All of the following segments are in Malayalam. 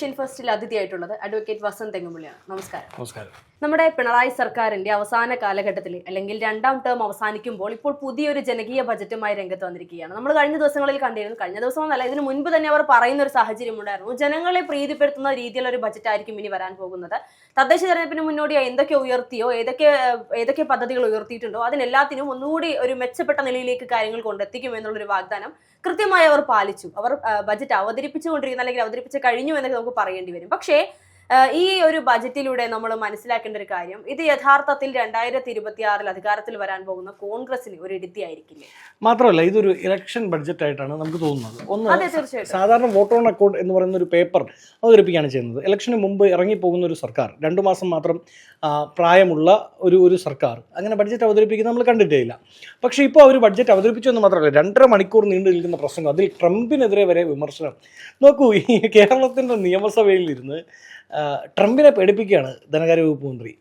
ഏഷ്യൻ ഫസ്റ്റിൽ അതിഥിയായിട്ടുള്ളത് അഡ്വക്കേറ്റ് വസന്ത് തെങ്ങുമുള്ളിയാണ് നമസ്കാരം. നമസ്കാരം. നമ്മുടെ പിണറായി സർക്കാരിന്റെ അവസാന കാലഘട്ടത്തിൽ അല്ലെങ്കിൽ രണ്ടാം ടേം അവസാനിക്കുമ്പോൾ ഇപ്പോൾ പുതിയൊരു ജനകീയ ബജറ്റുമായി രംഗത്ത് വന്നിരിക്കുകയാണ്. നമ്മൾ കഴിഞ്ഞ ദിവസങ്ങളിൽ കണ്ടിരുന്നു. കഴിഞ്ഞ ദിവസം എന്നല്ല ഇതിന് മുൻപ് തന്നെ അവർ പറയുന്ന ഒരു സാഹചര്യം ഉണ്ടായിരുന്നു ജനങ്ങളെ പ്രീതിപ്പെടുത്തുന്ന രീതിയിലുള്ള ഒരു ബജറ്റ് ആയിരിക്കും ഇനി വരാൻ പോകുന്നത്. തദ്ദേശ തെരഞ്ഞെടുപ്പിന് മുന്നോടിയായി എന്തൊക്കെ ഉയർത്തിയോ ഏതൊക്കെ ഏതൊക്കെ പദ്ധതികൾ ഉയർത്തിയിട്ടുണ്ടോ അതിനെല്ലാത്തിനും ഒന്നുകൂടി ഒരു മെച്ചപ്പെട്ട നിലയിലേക്ക് കാര്യങ്ങൾ കൊണ്ടെത്തിക്കും എന്നുള്ളൊരു വാഗ്ദാനം കൃത്യമായി അവർ പാലിച്ചു. അവർ ബജറ്റ് അവതരിപ്പിച്ചുകൊണ്ടിരിക്കുന്ന അല്ലെങ്കിൽ അവതരിപ്പിച്ച് കഴിഞ്ഞു എന്നൊക്കെ നമുക്ക് പറയേണ്ടി വരും. പക്ഷേ ഈ ഒരു ബജറ്റിലൂടെ നമ്മൾ മനസ്സിലാക്കേണ്ട ഒരു കാര്യം ഇത് യഥാർത്ഥത്തിൽ രണ്ടായിരത്തി ഇരുപത്തി ആറിൽ അധികാരത്തിൽ വരാൻ പോകുന്ന കോൺഗ്രസിന് ഒരു ഇടുത്തിയായിരിക്കില്ലേ മാത്രമല്ല ഇതൊരു ഇലക്ഷൻ ബഡ്ജറ്റ് ആയിട്ടാണ് നമുക്ക് തോന്നുന്നത്. ഒന്ന് സാധാരണ വോട്ട് ഓൺ അക്കൗണ്ട് എന്ന് പറയുന്ന ഒരു പേപ്പർ അവതരിപ്പിക്കുകയാണ് ചെയ്യുന്നത്. ഇലക്ഷന് മുമ്പ് ഇറങ്ങിപ്പോകുന്ന ഒരു സർക്കാർ രണ്ടു മാസം മാത്രം പ്രായമുള്ള ഒരു ഒരു സർക്കാർ. അങ്ങനെ ബഡ്ജറ്റ് അവതരിപ്പിക്കുന്നത് നമ്മൾ കണ്ടിട്ടേ ഇല്ല. പക്ഷേ ഇപ്പോൾ അവർ ബഡ്ജറ്റ് അവതരിപ്പിച്ചു എന്ന് മാത്രമല്ല രണ്ടര മണിക്കൂർ നീണ്ടു നിൽക്കുന്ന പ്രസംഗം. അതിൽ ട്രംപിനെതിരെ വരെ വിമർശനം. നോക്കൂ ഈ കേരളത്തിന്റെ നിയമസഭയിൽ ഇരുന്ന് ട്രംപിനെ പേടിപ്പിക്കുകയാണ് ധനകാര്യ വകുപ്പ് മന്ത്രി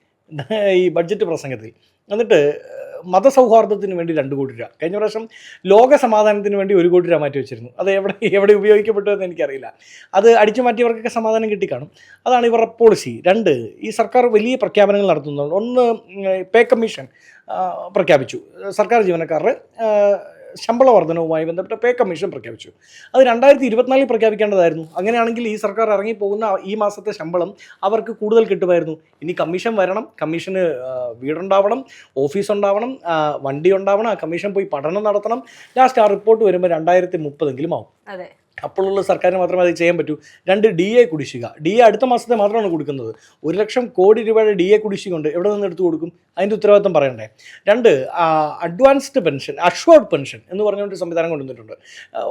ഈ ബഡ്ജറ്റ് പ്രസംഗത്തിൽ. എന്നിട്ട് മതസൗഹാർദ്ദത്തിന് വേണ്ടി രണ്ട് കോടി രൂപ. കഴിഞ്ഞ പ്രാവശ്യം ലോക സമാധാനത്തിന് വേണ്ടി ഒരു കോടി രൂപ മാറ്റി വെച്ചിരുന്നു. അത് എവിടെ എവിടെ ഉപയോഗിക്കപ്പെട്ടു എന്ന് എനിക്കറിയില്ല. അത് അടിച്ചു മാറ്റിയവർക്കൊക്കെ സമാധാനം കിട്ടിക്കാണും. അതാണ് ഇവരുടെ പോളിസി രണ്ട് ഈ സർക്കാർ വലിയ പ്രഖ്യാപനങ്ങൾ നടത്തുന്നുണ്ട്. ഒന്ന് പേ കമ്മീഷൻ പ്രഖ്യാപിച്ചു. സർക്കാർ ജീവനക്കാരുടെ ശമ്പള വർധനവുമായി ബന്ധപ്പെട്ട പേ കമ്മീഷൻ പ്രഖ്യാപിച്ചു. അത് രണ്ടായിരത്തി ഇരുപത്തിനാലിൽ പ്രഖ്യാപിക്കേണ്ടതായിരുന്നു. അങ്ങനെയാണെങ്കിൽ ഈ സർക്കാർ ഇറങ്ങി പോകുന്ന ഈ മാസത്തെ ശമ്പളം അവർക്ക് കൂടുതൽ കിട്ടുമായിരുന്നു. ഇനി കമ്മീഷൻ വരണം കമ്മീഷന് വീടുണ്ടാവണം ഓഫീസ് ഉണ്ടാവണം വണ്ടി ഉണ്ടാവണം ആ കമ്മീഷൻ പോയി പഠനം നടത്തണം. ലാസ്റ്റ് ആ റിപ്പോർട്ട് വരുമ്പോൾ രണ്ടായിരത്തി മുപ്പതെങ്കിലും ആവും. അതെ. അപ്പോഴുള്ള സർക്കാരിന് മാത്രമേ അത് ചെയ്യാൻ പറ്റൂ. രണ്ട് ഡി എ കുടിശ്ശിക. ഡി എ അടുത്ത മാസത്തെ മാത്രമാണ് കൊടുക്കുന്നത്. ഒരു ലക്ഷം കോടി രൂപയുടെ ഡി എ കുടിശ്ശിക ഉണ്ട് എവിടെ നിന്ന് എടുത്ത് കൊടുക്കും? അതിന്റെ ഉത്തരവാദിത്തം പറയണ്ടേ? രണ്ട് അഡ്വാൻസ്ഡ് പെൻഷൻ അഷ്വേർഡ് പെൻഷൻ എന്ന് പറഞ്ഞുകൊണ്ട് സംവിധാനം കൊണ്ടുവന്നിട്ടുണ്ട്.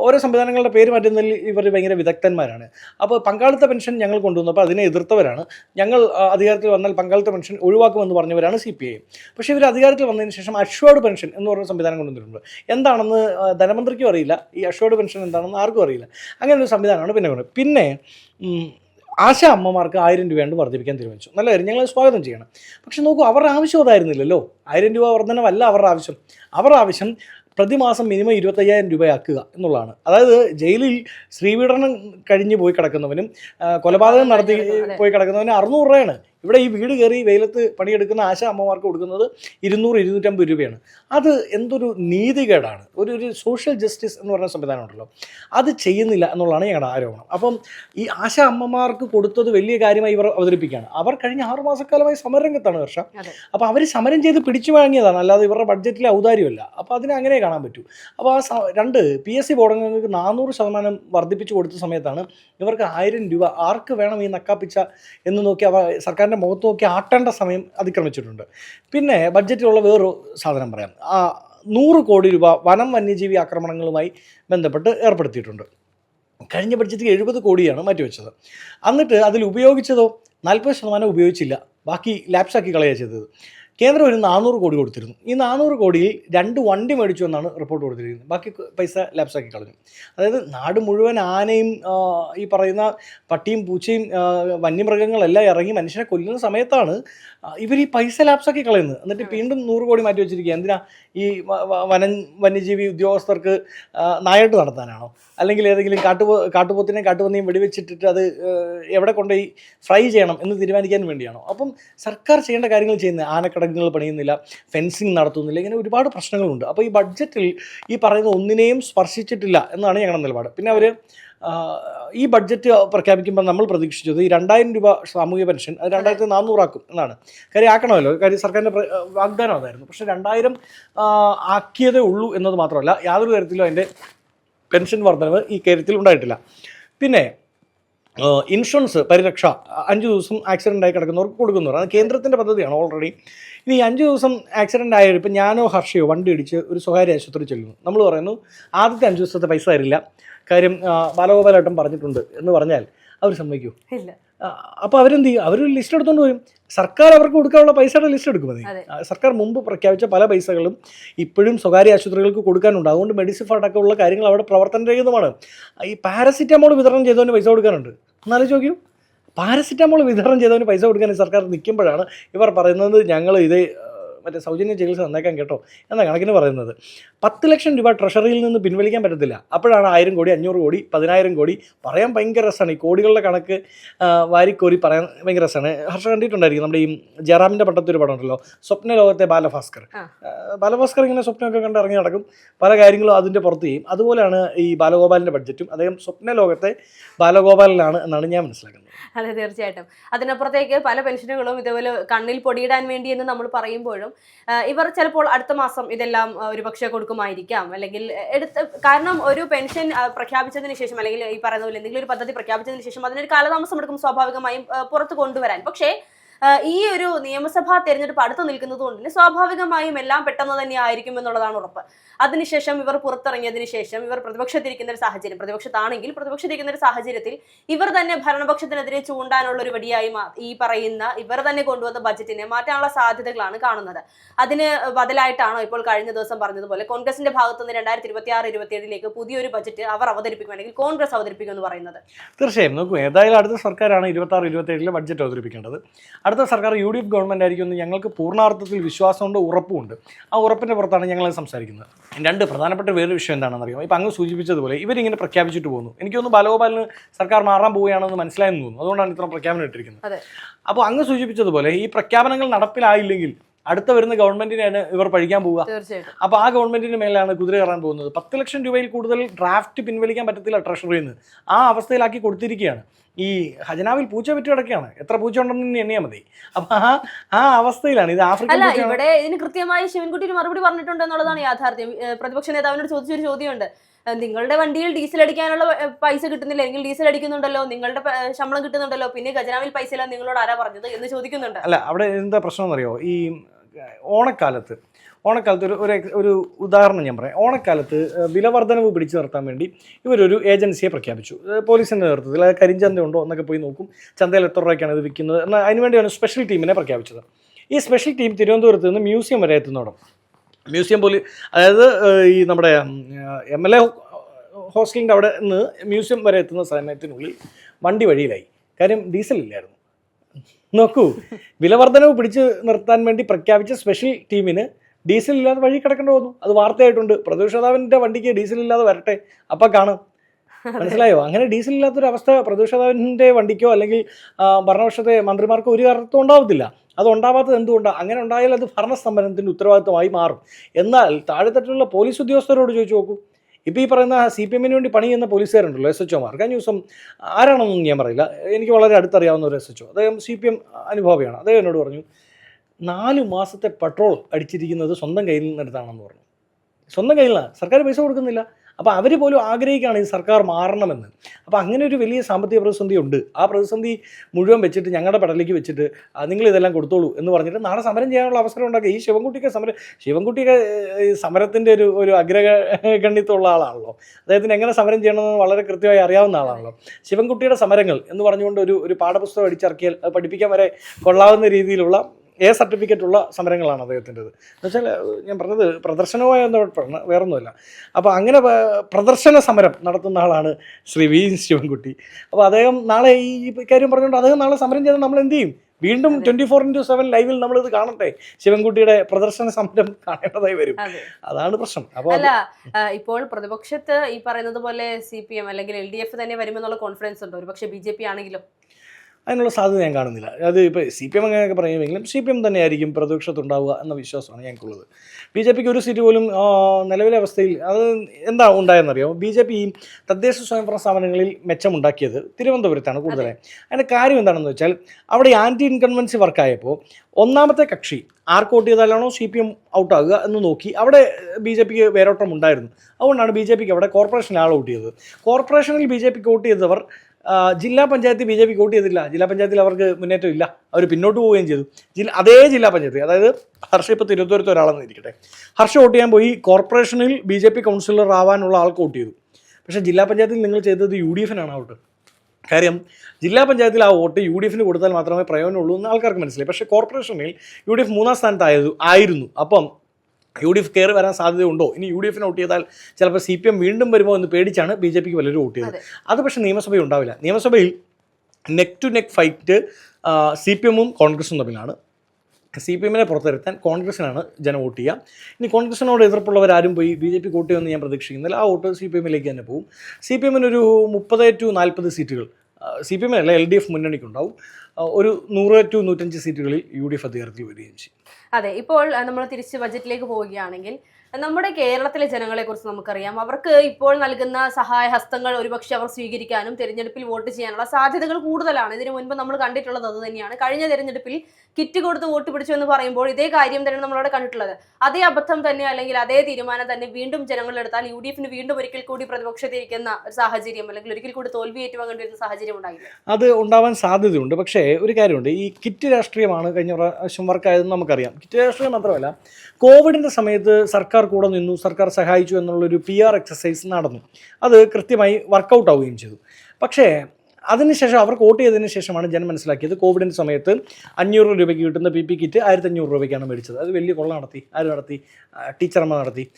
ഓരോ സംവിധാനങ്ങളുടെ പേര് മാറ്റുന്നതിൽ ഇവർ ഭയങ്കര വിദഗ്ധന്മാരാണ്. അപ്പോൾ പങ്കാളിത്ത പെൻഷൻ ഞങ്ങൾ കൊണ്ടുവന്നു. അപ്പോൾ അതിനെ എതിർത്തവരാണ്. ഞങ്ങൾ അധികാരത്തിൽ വന്നാൽ പങ്കാളിത്ത പെൻഷൻ ഒഴിവാക്കുമെന്ന് പറഞ്ഞവരാണ് സി പി ഐ പക്ഷേ ഇവർ അധികാരത്തിൽ വന്നതിന് ശേഷം അഷ്വേർഡ് പെൻഷൻ എന്ന് പറഞ്ഞ സംവിധാനം കൊണ്ടുവന്നിട്ടുണ്ട്. എന്താണെന്ന് ധനമന്ത്രിക്കും അറിയില്ല. ഈ അഷ്വേർഡ് പെൻഷൻ എന്താണെന്ന് ആർക്കും അറിയില്ല. അങ്ങനെ ഒരു സംവിധാനമാണ് പിന്നെ കൊണ്ട് പിന്നെ ആശ അമ്മമാർക്ക് ആയിരം രൂപയാണ് വർദ്ധിപ്പിക്കാൻ തീരുമാനിച്ചു. നല്ല കാര്യം. ഞങ്ങൾ സ്വാഗതം ചെയ്യണം. പക്ഷെ നോക്കൂ അവരുടെ ആവശ്യം അതായിരുന്നില്ലല്ലോ. ആയിരം രൂപ വർധനമല്ല അവരുടെ ആവശ്യം. അവരുടെ ആവശ്യം പ്രതിമാസം മിനിമം ഇരുപത്തയ്യായിരം രൂപയാക്കുക എന്നുള്ളതാണ്. അതായത് ജയിലിൽ ശ്രീപീഡനം കഴിഞ്ഞ് പോയി കിടക്കുന്നവനും കൊലപാതകം നടത്തി പോയി കിടക്കുന്നവനും അറുന്നൂറ് രൂപയാണ്. ഇവിടെ ഈ വീട് കയറി വെയിലത്ത് പണിയെടുക്കുന്ന ആശ അമ്മമാർക്ക് കൊടുക്കുന്നത് ഇരുന്നൂറ് ഇരുന്നൂറ്റമ്പത് രൂപയാണ്. അത് എന്തൊരു നീതികേടാണ്. ഒരു ഒരു സോഷ്യൽ ജസ്റ്റിസ് എന്ന് പറയുന്ന സംവിധാനം ഉണ്ടല്ലോ. അത് ചെയ്യുന്നില്ല എന്നുള്ളതാണ് ഞങ്ങളുടെ ആരോപണം. അപ്പം ഈ ആശ അമ്മമാർക്ക് കൊടുത്തത് വലിയ കാര്യമായി ഇവർ അവതരിപ്പിക്കുകയാണ്. അവർ കഴിഞ്ഞ ആറു മാസക്കാലമായി സമരരംഗത്താണ് വർഷം. അപ്പം അപ്പോൾ അവർ സമരം ചെയ്ത് പിടിച്ചു വാങ്ങിയതാണ്. അല്ലാതെ ഇവരുടെ ബഡ്ജറ്റിലെ ഔദാര്യമല്ല. അപ്പോൾ അതിനെ അങ്ങനെ കാണാൻ പറ്റൂ. അപ്പോൾ ആ രണ്ട് പി എസ് സി ബോർഡംഗങ്ങൾക്ക് നാനൂറ് ശതമാനം വർദ്ധിപ്പിച്ചു കൊടുത്ത സമയത്താണ് ഇവർക്ക് ആയിരം രൂപ ആർക്ക് വേണം ഈ നക്കാപ്പിച്ച എന്ന് നോക്കി അവ സർക്കാരിന്റെ മുഖത്ത് നോക്കി ആട്ടേണ്ട സമയം അതിക്രമിച്ചിട്ടുണ്ട്. പിന്നെ ബഡ്ജറ്റിലുള്ള വേറൊരു സാധനം പറയാം. ആ നൂറ് കോടി രൂപ വനം വന്യജീവി ആക്രമണങ്ങളുമായി ബന്ധപ്പെട്ട് ഏർപ്പെടുത്തിയിട്ടുണ്ട്. കഴിഞ്ഞ ബഡ്ജറ്റിൽ എഴുപത് കോടിയാണ് മാറ്റിവെച്ചത്. എന്നിട്ട് അതിൽ ഉപയോഗിച്ചതോ നാൽപ്പത് ശതമാനം ഉപയോഗിച്ചില്ല. ബാക്കി ലാപ്സാക്കി കളയുക ചെയ്തത്. കേന്ദ്രം ഒരു നാനൂറ് കോടി കൊടുത്തിരുന്നു. ഈ നാനൂറ് കോടിയിൽ രണ്ട് വണ്ടി മേടിച്ചു എന്നാണ് റിപ്പോർട്ട് കൊടുത്തിരിക്കുന്നത്. ബാക്കി പൈസ ലാപ്സാക്കി കളഞ്ഞു. അതായത് നാട് മുഴുവൻ ആനയും ഈ പറയുന്ന പട്ടിയും പൂച്ചയും വന്യമൃഗങ്ങളെല്ലാം ഇറങ്ങി മനുഷ്യനെ കൊല്ലുന്ന സമയത്താണ് ഇവർ ഈ പൈസ ലാപ്സാക്കി കളയുന്നത്. എന്നിട്ട് വീണ്ടും നൂറ് കോടി മാറ്റി വെച്ചിരിക്കുക എന്തിനാ ഈ വനം വന്യജീവി ഉദ്യോഗസ്ഥർക്ക് നായിട്ട് നടത്താനാണോ? അല്ലെങ്കിൽ ഏതെങ്കിലും കാട്ടുപോ കാട്ടുപോത്തിനെയും കാട്ടുപന്നിയും വെടിവെച്ചിട്ടിട്ട് അത് എവിടെ കൊണ്ടുപോയി ഫ്രൈ ചെയ്യണം എന്ന് തീരുമാനിക്കാൻ വേണ്ടിയാണോ? അപ്പം സർക്കാർ ചെയ്യേണ്ട കാര്യങ്ങൾ ചെയ്യുന്നത് ആനക്കടകങ്ങൾ പണിയുന്നില്ല ഫെൻസിങ് നടത്തുന്നില്ല ഇങ്ങനെ ഒരുപാട് പ്രശ്നങ്ങളുണ്ട്. അപ്പോൾ ഈ ബഡ്ജറ്റിൽ ഈ പറയുന്ന ഒന്നിനെയും സ്പർശിച്ചിട്ടില്ല എന്നാണ് ഞങ്ങളുടെ നിലപാട്. പിന്നെ അവർ ഈ ബഡ്ജറ്റ് പ്രഖ്യാപിക്കുമ്പോൾ നമ്മൾ പ്രതീക്ഷിച്ചത് ഈ രണ്ടായിരം രൂപ സാമൂഹ്യ പെൻഷൻ അത് രണ്ടായിരത്തി നാനൂറാക്കും എന്നാണ്. കാര്യം ആക്കണമല്ലോ. കാര്യം സർക്കാരിന്റെ വാഗ്ദാനം അതായിരുന്നു. പക്ഷേ രണ്ടായിരം ആക്കിയതേ ഉള്ളൂ എന്നത് മാത്രമല്ല യാതൊരു തരത്തിലും അതിന്റെ പെൻഷൻ വർധനവ് ഈ കാര്യത്തിൽ ഉണ്ടായിട്ടില്ല. പിന്നെ ഇൻഷുറൻസ് പരിരക്ഷ അഞ്ച് ദിവസം ആക്സിഡന്റ് ആയി കിടക്കുന്നവർക്ക് കൊടുക്കുന്നവർ അത് കേന്ദ്രത്തിന്റെ പദ്ധതിയാണ് ഓൾറെഡി ഇനി ഈ അഞ്ച് ദിവസം ആക്സിഡന്റ് ആയ ഇപ്പം ഞാനോ ഹർഷയോ വണ്ടി ഇടിച്ച് ഒരു സ്വകാര്യ ആശുപത്രി ചെല്ലുന്നു. നമ്മൾ പറയുന്നു ആദ്യത്തെ അഞ്ച് ദിവസത്തെ പൈസ തരില്ല. കാര്യം ബാലഗോപാലേട്ടൻ പറഞ്ഞിട്ടുണ്ട് എന്ന് പറഞ്ഞാൽ അവർ സമ്മതിക്കൂ? ഇല്ല. അപ്പോൾ അവരെന്ത് ചെയ്യും? അവർ ലിസ്റ്റ് എടുത്തുകൊണ്ട് പോയി സർക്കാർ അവർക്ക് കൊടുക്കാനുള്ള പൈസയുടെ ലിസ്റ്റ് എടുക്കും മതി. സർക്കാർ മുമ്പ് പ്രഖ്യാപിച്ച പല പൈസകളും ഇപ്പോഴും സ്വകാര്യ ആശുപത്രികൾക്ക് കൊടുക്കാനുണ്ട്. അതുകൊണ്ട് മെഡിസിൻ മെഡിസിഫ് ഉള്ള കാര്യങ്ങൾ അവിടെ പ്രവർത്തനരഹിതമാണ് ഈ പാരസിറ്റമോൾ വിതരണം ചെയ്തവന് പൈസ കൊടുക്കാനുണ്ട്. എന്നാലും ചോദിക്കൂ പാരസിറ്റമോൾ വിതരണം ചെയ്തവന് പൈസ കൊടുക്കാൻ സർക്കാർ നിൽക്കുമ്പോഴാണ് ഇവർ പറയുന്നത് ഞങ്ങൾ ഇത് മറ്റേ സൗജന്യ ചികിത്സ നന്നാക്കാൻ കേട്ടോ എന്ന കണക്കിന് പറയുന്നത്. പത്ത് ലക്ഷം രൂപ ട്രഷറിയിൽ നിന്ന് പിൻവലിക്കാൻ പറ്റത്തില്ല. അപ്പോഴാണ് ആയിരം കോടി അഞ്ഞൂറ് കോടി പതിനായിരം കോടി പറയാൻ ഭയങ്കര രസമാണ്. ഈ കോടികളുടെ കണക്ക് വാരിക്കോരി പറയാൻ ഭയങ്കര രസമാണ്. ഹർഷ കണ്ടിട്ടുണ്ടായിരിക്കും നമ്മുടെ ഈ ജയറാമിന്റെ പട്ടത്തൊരു പടം ഉണ്ടല്ലോ സ്വപ്ന ലോകത്തെ ബാലഭാസ്കർ ബാലഭാസ്കർ ഇങ്ങനെ സ്വപ്നമൊക്കെ കണ്ട് ഇറങ്ങി നടക്കും. പല കാര്യങ്ങളും അതിന്റെ പുറത്ത് ചെയ്യും. അതുപോലെയാണ് ഈ ബാലഗോപാലിന്റെ ബഡ്ജറ്റും. അദ്ദേഹം സ്വപ്ന ലോകത്തെ ബാലഗോപാലനാണ് എന്നാണ് ഞാൻ മനസ്സിലാക്കുന്നത്. അതെ തീർച്ചയായിട്ടും. അതിനപ്പുറത്തേക്ക് പല പെൻഷനുകളും ഇതുപോലെ കണ്ണിൽ പൊടിയിടാൻ വേണ്ടി എന്ന് നമ്മൾ പറയുമ്പോഴും ഇവർ ചിലപ്പോൾ അടുത്ത മാസം ഇതെല്ലാം ഒരു ഒരുപക്ഷെ കൊടുക്കുമായിരിക്കാം. അല്ലെങ്കിൽ എടുത്ത് കാരണം ഒരു പെൻഷൻ പ്രഖ്യാപിച്ചതിന് ശേഷം അല്ലെങ്കിൽ ഈ പറയുന്ന പോലെ എന്തെങ്കിലും ഒരു പദ്ധതി പ്രഖ്യാപിച്ചതിന് ശേഷം അതിനൊരു കാലതാമസം എടുക്കും സ്വാഭാവികമായും പുറത്ത് കൊണ്ടുവരാൻ. പക്ഷേ ഈ ഒരു നിയമസഭാ തെരഞ്ഞെടുപ്പ് അടുത്ത് നിൽക്കുന്നത് കൊണ്ട് തന്നെ സ്വാഭാവികമായും എല്ലാം പെട്ടെന്ന് തന്നെ ആയിരിക്കും എന്നുള്ളതാണ് ഉറപ്പ്. അതിനുശേഷം ഇവർ പുറത്തിറങ്ങിയതിനു ശേഷം ഇവർ പ്രതിപക്ഷത്തിരിക്കുന്ന ഒരു സാഹചര്യം പ്രതിപക്ഷത്താണെങ്കിൽ പ്രതിപക്ഷത്തിരിക്കുന്ന ഒരു സാഹചര്യത്തിൽ ഇവർ തന്നെ ഭരണപക്ഷത്തിനെതിരെ ചൂണ്ടാനുള്ള ഒരു വടിയായി ഈ പറയുന്ന ഇവർ തന്നെ കൊണ്ടുവന്ന ബജറ്റിനെ മാറ്റാനുള്ള സാധ്യതകളാണ് കാണുന്നത്. അതിന് ബദലായിട്ടാണോ ഇപ്പോൾ കഴിഞ്ഞ ദിവസം പറഞ്ഞതുപോലെ കോൺഗ്രസിന്റെ ഭാഗത്തു നിന്ന് രണ്ടായിരത്തി ഇരുപത്തി ആറ് ഇരുപത്തിയേഴിലേക്ക് പുതിയൊരു ബജറ്റ് അവർ അവതരിപ്പിക്കുമെങ്കിൽ കോൺഗ്രസ് അവതരിപ്പിക്കുമെന്ന് പറയുന്നത്? തീർച്ചയായും. നോക്കൂ ഏതായാലും അടുത്ത സർക്കാരാണ് ഇരുപത്തി ആറ് ഇരുപത്തി ഏഴിലെ ബഡ്ജറ്റ് അവതരിപ്പിക്കേണ്ടത്. അടുത്ത സർക്കാർ യു ഡി എഫ് ഗവൺമെന്റ് ആയിരിക്കും എന്ന് ഞങ്ങൾക്ക് പൂർണാർത്ഥത്തിൽ വിശ്വാസമുണ്ട് ഉറപ്പുമുണ്ട്. ആ ഉറപ്പിന്റെ പുറത്താണ് ഞങ്ങൾ സംസാരിക്കുന്നത്. രണ്ട് പ്രധാനപ്പെട്ട വേറൊരു വിഷയം എന്താണെന്ന് അറിയാം ഇപ്പം അങ്ങ് സൂചിപ്പിച്ചതുപോലെ ഇവരിങ്ങനെ പ്രഖ്യാപിച്ചിട്ട് പോകുന്നു. എനിക്ക് തോന്നുന്നു ബാലഗോപാലിന് സർക്കാർ മാറാൻ പോവുകയാണെന്ന് മനസ്സിലായെന്ന് തോന്നുന്നു. അതുകൊണ്ടാണ് ഇത്ര പ്രഖ്യാപനം ഇട്ടിരിക്കുന്നത്. അപ്പോൾ അങ്ങ് സൂചിപ്പിച്ചതുപോലെ ഈ പ്രഖ്യാപനങ്ങൾ നടപ്പിലായില്ലെങ്കിൽ അടുത്ത വരുന്ന ഗവൺമെന്റിനെയാണ് ഇവർ പഴിക്കാൻ പോവുക. അപ്പൊ ആ ഗവൺമെന്റിന് മേലാണ് കുതിര കയറാൻ പോകുന്നത്. പത്ത് ലക്ഷം രൂപയിൽ കൂടുതൽ ഡ്രാഫ്റ്റ് പിൻവലിക്കാൻ പറ്റത്തില്ല ട്രഷറിയിൽ നിന്ന് ആ അവസ്ഥയിലാക്കി കൊടുത്തിരിക്കുകയാണ്. ഈ ഹജനാവിൽ പൂച്ച പറ്റി കിടക്കുകയാണ്. എത്ര പൂച്ച ഉണ്ടെന്ന് എണ്ണിയാൽ മതി. അപ്പൊ ആ ആ അവസ്ഥയിലാണ്. ഇത് ആഫ്രിക്കൻ അല്ല ഇവിടെ ഇതിന് കൃത്യമായി ശിവൻകുട്ടി മറുപടി പറഞ്ഞിട്ടുണ്ട് എന്നുള്ളതാണ് യാഥാർത്ഥ്യം. പ്രതിപക്ഷ നേതാവിനോട് ചോദിച്ചൊരു ചോദ്യമുണ്ട്. നിങ്ങളുടെ വണ്ടിയിൽ ഡീസൽ അടിക്കാനുള്ള പൈസ കിട്ടുന്നില്ല. എങ്കിൽ ഡീസൽ അടിക്കുന്നുണ്ടല്ലോ. നിങ്ങളുടെ ശമ്പളം കിട്ടുന്നുണ്ടല്ലോ. പിന്നെ ഖജനാവിൽ പൈസ ഇല്ല നിങ്ങളോട് ആരാ പറഞ്ഞത് എന്ന് ചോദിക്കുന്നുണ്ട്. അല്ല അവിടെ എന്താ പ്രശ്നം എന്നറിയോ ഈ ഓണക്കാലത്ത് ഓണക്കാലത്ത് ഒരു ഒരു ഒരു ഉദാഹരണം ഞാൻ പറയാം. ഓണക്കാലത്ത് വിലവർധനവ് പിടിച്ചു നിർത്താൻ വേണ്ടി ഇവരൊരു ഏജൻസിയെ പ്രഖ്യാപിച്ചു. പോലീസിന്റെ നേതൃത്വത്തിൽ കരിഞ്ചന്ത ഉണ്ടോ എന്നൊക്കെ പോയി നോക്കും. ചന്തയിൽ എത്ര രൂപയ്ക്കാണ് ഇത് വിൽക്കുന്നത്? എന്നാൽ അതിനുവേണ്ടിയാണ് സ്പെഷ്യൽ ടീമിനെ പ്രഖ്യാപിച്ചത്. ഈ സ്പെഷ്യൽ ടീം തിരുവനന്തപുരത്ത് നിന്ന് മ്യൂസിയം വരെ എത്തുന്നോടം മ്യൂസിയം പോലീസ് അതായത് ഈ നമ്മുടെ എം എൽ എ ഹോസ്റ്റലിന്റെ അവിടെ നിന്ന് മ്യൂസിയം വരെ എത്തുന്ന സമയത്തിനുള്ളിൽ വണ്ടി വഴിയിലായി. കാര്യം ഡീസൽ ഇല്ലായിരുന്നു നോക്കൂ വിലവർധനവ് പിടിച്ചു നിർത്താൻ വേണ്ടി പ്രഖ്യാപിച്ച സ്പെഷ്യൽ ടീമിന് ഡീസൽ ഇല്ലാതെ വഴി കിടക്കേണ്ടി വന്നു. അത് വാർത്തയായിട്ടുണ്ട്. പ്രതിപക്ഷ നേതാവിന്റെ വണ്ടിക്ക് ഡീസൽ ഇല്ലാതെ വരട്ടെ. അപ്പൊ കാണും. മനസ്സിലായോ? അങ്ങനെ ഡീസൽ ഇല്ലാത്തൊരു അവസ്ഥ പ്രതിപക്ഷ നേതാവിന്റെ വണ്ടിക്കോ അല്ലെങ്കിൽ ഭരണപക്ഷത്തെ മന്ത്രിമാർക്കോ ഒരു കാരണത്തും ഉണ്ടാവത്തില്ല. അത് ഉണ്ടാവാത്തത് എന്തുകൊണ്ടാണ് അങ്ങനെ ഉണ്ടായാൽ അത് ഭരണസ്തംഭനത്തിന്റെ ഉത്തരവാദിത്തമായി മാറും. എന്നാൽ താഴെത്തട്ടിലുള്ള പോലീസ് ഉദ്യോഗസ്ഥരോട് ചോദിച്ചു നോക്കൂ. ഇപ്പോൾ ഈ പറയുന്ന സി പി എമ്മിന് വേണ്ടി പണി ചെയ്യുന്ന പോലീസുകാരുണ്ടല്ലോ എസ് എച്ച് ഒമാർ കഴിഞ്ഞ ദിവസം ആരാണെന്നൊന്നും ഞാൻ പറയില്ല. എനിക്ക് വളരെ അടുത്തറിയാവുന്ന ഒരു എസ് എച്ച് ഒ അദ്ദേഹം സി പി എം അനുഭവിയാണ്. അദ്ദേഹം എന്നോട് പറഞ്ഞു നാല് മാസത്തെ പെട്രോൾ അടിച്ചിരിക്കുന്നത് സ്വന്തം കയ്യിൽ നിന്നെടുത്താണെന്ന് പറഞ്ഞു. സ്വന്തം കയ്യിലാണ് സർക്കാർ പൈസ കൊടുക്കുന്നില്ല. അപ്പോൾ അവർ പോലും ആഗ്രഹിക്കുകയാണ് ഈ സർക്കാർ മാറണമെന്ന്. അപ്പോൾ അങ്ങനെ ഒരു വലിയ സാമ്പത്തിക പ്രതിസന്ധി ഉണ്ട്. ആ പ്രതിസന്ധി മുഴുവൻ വെച്ചിട്ട് ഞങ്ങളുടെ പടലേക്ക് വെച്ചിട്ട് നിങ്ങൾ ഇതെല്ലാം കൊടുത്തോളൂ എന്ന് പറഞ്ഞിട്ട് നാളെ സമരം ചെയ്യാനുള്ള അവസരം ഉണ്ടാക്കുക. ഈ ശിവൻകുട്ടിക്ക് സമരം ശിവൻകുട്ടിക്ക് സമരത്തിന്റെ ഒരു ഒരു അഗ്രഗണ്യത്തുള്ള ആളാണല്ലോ. അദ്ദേഹത്തിന് എങ്ങനെ സമരം ചെയ്യണമെന്ന് വളരെ കൃത്യമായി അറിയാവുന്ന ആളാണല്ലോ. ശിവൻകുട്ടിയുടെ സമരങ്ങൾ എന്ന് പറഞ്ഞുകൊണ്ട് ഒരു ഒരു പാഠപുസ്തകം അടിച്ചിറക്കിയാൽ പഠിപ്പിക്കാൻ വരെ കൊള്ളാവുന്ന രീതിയിലുള്ള എ സർട്ടിഫിക്കറ്റ് ഉള്ള സമരങ്ങളാണ് അദ്ദേഹത്തിന്റെത്. എന്നുവെച്ചാൽ ഞാൻ പറഞ്ഞത് പ്രദർശനവുമായി ബന്ധപ്പെട്ടാണ് വേറൊന്നുമില്ല. അപ്പോൾ അങ്ങനെ പ്രദർശന സമരം നടത്തുന്ന ആളാണ് ശ്രീ വി. ശിവൻകുട്ടി. അപ്പോൾ അദ്ദേഹം നാളെ ഈ കാര്യം പറഞ്ഞുകൊണ്ട് അദ്ദേഹം നാളെ സമരം ചെയ്താൽ നമ്മൾ എന്ത് ചെയ്യും? വീണ്ടും ട്വന്റി ഫോർ ഇന്റു സെവൻ ലൈവിൽ നമ്മളിത് കാണട്ടെ. ശിവൻകുട്ടിയുടെ പ്രദർശന സമരം കാണേണ്ടതായി വരും. അതാണ് പ്രശ്നം. അപ്പോൾ അല്ല ഇപ്പോൾ പ്രതിപക്ഷത്ത് ഈ പറയുന്നത് പോലെ സി പി എം അല്ലെങ്കിൽ എൽ ഡി എഫ് തന്നെ വരുമെന്നുള്ള കോൺഫിഡൻസ് ഉണ്ട്. ഒരു പക്ഷേ ബി ജെ പി ആണെങ്കിലും. അതിനുള്ള സാധ്യത ഞാൻ കാണുന്നില്ല. അത് ഇപ്പോൾ സി പി എം അങ്ങനെയൊക്കെ പറയുമെങ്കിലും സി പി എം തന്നെയായിരിക്കും പ്രതിപക്ഷത്തുണ്ടാവുക എന്ന വിശ്വാസമാണ് ഞങ്ങൾക്കുള്ളത്. ബി ജെ പിക്ക് ഒരു സീറ്റ് പോലും നിലവിലെ അവസ്ഥയിൽ അത് എന്താ ഉണ്ടായെന്നറിയോ ബി ജെ പി ഈ തദ്ദേശ സ്വയംഭരണ സ്ഥാപനങ്ങളിൽ മെച്ചമുണ്ടാക്കിയത് തിരുവനന്തപുരത്താണ് കൂടുതലായി. അതിന്റെ കാര്യം എന്താണെന്ന് വെച്ചാൽ അവിടെ ആന്റി ഇൻകൺവെൻസി വർക്കായപ്പോൾ ഒന്നാമത്തെ കക്ഷി ആർക്ക് വോട്ട് ചെയ്താലാണോ സി പി എം ഔട്ടാകുക എന്ന് നോക്കി അവിടെ ബി ജെ പിക്ക് വേരോട്ടം ഉണ്ടായിരുന്നു അതുകൊണ്ടാണ് ബി ജെ പിക്ക് അവിടെ കോർപ്പറേഷനിൽ ആൾ വോട്ട് ചെയ്തത്. കോർപ്പറേഷനിൽ ബി ജെ പിക്ക് വോട്ട് ചെയ്തവർ ജില്ലാ പഞ്ചായത്തിൽ ബി ജെ പിക്ക് വോട്ട് ചെയ്തില്ല ജില്ലാ പഞ്ചായത്തിൽ അവർക്ക് മുന്നേറ്റം ഇല്ല. അവർ പിന്നോട്ട് പോവുകയും ചെയ്തു. ജില്ല അതേ ജില്ലാ പഞ്ചായത്ത് അതായത് ഹർഷ ഇപ്പോൾ തിരുവനന്തപുരത്ത് ഒരാളെന്ന് ഇരിക്കട്ടെ ഹർഷ വോട്ട് ചെയ്യാൻ പോയി. കോർപ്പറേഷനിൽ ബി ജെ പി കൗൺസിലർ ആവാനുള്ള ആൾക്ക് വോട്ട് ചെയ്തു. പക്ഷേ ജില്ലാ പഞ്ചായത്തിൽ നിങ്ങൾ ചെയ്തത് യു ഡി എഫിനാണ് ഔട്ട് കാര്യം ജില്ലാ പഞ്ചായത്തിൽ ആ വോട്ട് യു ഡി എഫിന് കൊടുത്താൽ മാത്രമേ പ്രയോജനമുള്ളൂ എന്ന് ആൾക്കാർക്ക് മനസ്സിലായി. പക്ഷേ കോർപ്പറേഷനിൽ യു ഡി എഫ് മൂന്നാം സ്ഥാനത്തായത് ആയിരുന്നു. അപ്പം യു ഡി എഫ് കയറി വരാൻ സാധ്യതയുണ്ടോ? ഇനി യു ഡി എഫിന് വോട്ട് ചെയ്താൽ ചിലപ്പോൾ സി പി എം വീണ്ടും വരുമോ എന്ന് പേടിച്ചാണ് ബി ജെ പിക്ക് പലരും വോട്ട് ചെയ്തത്. അതെ. പക്ഷേ നിയമസഭയിൽ ഉണ്ടാവില്ല. നിയമസഭയിൽ neck to neck fight C P എമ്മും കോൺഗ്രസും തമ്മിലാണ്. സി പി എമ്മിനെ പുറത്തിരുത്താൻ കോൺഗ്രസിനാണ് ജനം വോട്ട് ചെയ്യുക. ഇനി കോൺഗ്രസിനോട് എതിർപ്പുള്ളവരാരും പോയി ബി ജെ പി വോട്ട് ചെയ്യുമെന്ന് ഞാൻ പ്രതീക്ഷിക്കുന്നില്ല. ആ വോട്ട് സി പി എമ്മിലേക്ക് തന്നെ പോകും. സി പി എമ്മിനൊരു മുപ്പത് ടു നാൽപ്പത് സീറ്റുകൾ സി പി എമ്മിനല്ല എൽ ഡി എഫ് മുന്നണിക്കുണ്ടാവും. ഒരു നൂറ് ടു നൂറ്റഞ്ച് സീറ്റുകളിൽ യു ഡി എഫ് അധികാരത്തിൽ വരികയും ചെയ്യും. അതെ ഇപ്പോൾ നമ്മൾ തിരിച്ച് ബജറ്റിലേക്ക് പോവുകയാണെങ്കിൽ നമ്മുടെ കേരളത്തിലെ ജനങ്ങളെക്കുറിച്ച് നമുക്കറിയാം. അവർക്ക് ഇപ്പോൾ നൽകുന്ന സഹായ ഹസ്തങ്ങൾ ഒരുപക്ഷെ അവർ സ്വീകരിക്കാനും തിരഞ്ഞെടുപ്പിൽ വോട്ട് ചെയ്യാനുള്ള സാധ്യതകൾ കൂടുതലാണ്. ഇതിനു മുൻപ് നമ്മൾ കണ്ടിട്ടുള്ളത് അത് തന്നെയാണ്. കഴിഞ്ഞ തെരഞ്ഞെടുപ്പിൽ കിറ്റ് കൊടുത്ത് വോട്ട് പിടിച്ചു എന്ന് പറയുമ്പോൾ ഇതേ കാര്യം തന്നെ നമ്മളവിടെ കണ്ടിട്ടുള്ളത്. അതേ അബദ്ധം തന്നെ അല്ലെങ്കിൽ അതേ തീരുമാനം തന്നെ വീണ്ടും ജനങ്ങളെടുത്താൽ യു ഡി എഫിന് വീണ്ടും ഒരിക്കൽ കൂടി പ്രതിപക്ഷത്തിരിക്കുന്ന ഒരു സാഹചര്യം അല്ലെങ്കിൽ ഒരിക്കൽ കൂടി തോൽവി ഏറ്റുവാങ്ങേണ്ടി വരുന്ന സാഹചര്യം ഉണ്ടായി അത് ഉണ്ടാവാൻ സാധ്യതയുണ്ട്. പക്ഷേ ഒരു കാര്യമുണ്ട്. ഈ കിറ്റ് രാഷ്ട്രീയമാണ് കഴിഞ്ഞ പ്രാവശ്യം വർക്കായതെന്ന് നമുക്കറിയാം. കിറ്റ് രാഷ്ട്രീയം മാത്രമല്ല കോവിഡിന്റെ സമയത്ത് സർക്കാർ കൂടെ നിന്നു സർക്കാർ സഹായിച്ചു എന്നുള്ളൊരു പി ആർ എക്സസൈസ് നടന്നു. അത് കൃത്യമായി വർക്കൗട്ട് ആവുകയും ചെയ്തു. പക്ഷേ അതിനുശേഷം അവർക്ക് വോട്ട് ചെയ്തതിന് ശേഷമാണ് ജനം മനസ്സിലാക്കിയത്. കോവിഡിന്റെ സമയത്ത് അഞ്ഞൂറ് രൂപയ്ക്ക് കിട്ടുന്ന പി പി കിറ്റ് ആയിരത്തി അഞ്ഞൂറ് രൂപയ്ക്കാണ് മേടിച്ചത്. അത് വലിയ കൊള്ള നടത്തി. ആര് നടത്തി? ടീച്ചർമാർ നടത്തി.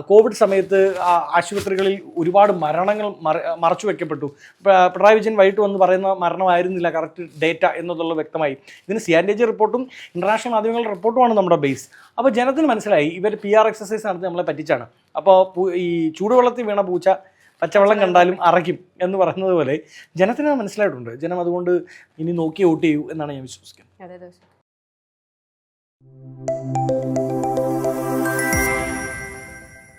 കോവിഡ് സമയത്ത് ആശുപത്രികളിൽ ഒരുപാട് മരണങ്ങൾ മറ- മറച്ചു വെക്കപ്പെട്ടു. പ- പിണറായി വിജയൻ വൈകിട്ട് വന്ന് പറയുന്ന മരണമായിരുന്നില്ല കറക്റ്റ് ഡേറ്റ എന്നുള്ളത് വ്യക്തമായി. ഇതിന് സി ആൻഡ് ഡി ജി റിപ്പോർട്ടും ഇന്റർനാഷണൽ മാധ്യമങ്ങളുടെ റിപ്പോർട്ടുമാണ് നമ്മുടെ ബേസ് അപ്പോൾ ജനത്തിന് മനസ്സിലായി ഇവർ പി ആർ എക്സസൈസ് നടത്തി നമ്മളെ പറ്റിച്ചാണ്. അപ്പോൾ ഈ ചൂടുവെള്ളത്തിൽ വീണ പൂച്ച പച്ചവെള്ളം കണ്ടാലും അറയ്ക്കും എന്ന് പറയുന്നത് പോലെ ജനത്തിന് മനസ്സിലായിട്ടുണ്ട്. ജനം അതുകൊണ്ട് ഇനി നോക്കി വോട്ട് ചെയ്യൂ എന്നാണ് ഞാൻ വിശ്വസിക്കുന്നത്. അതെ.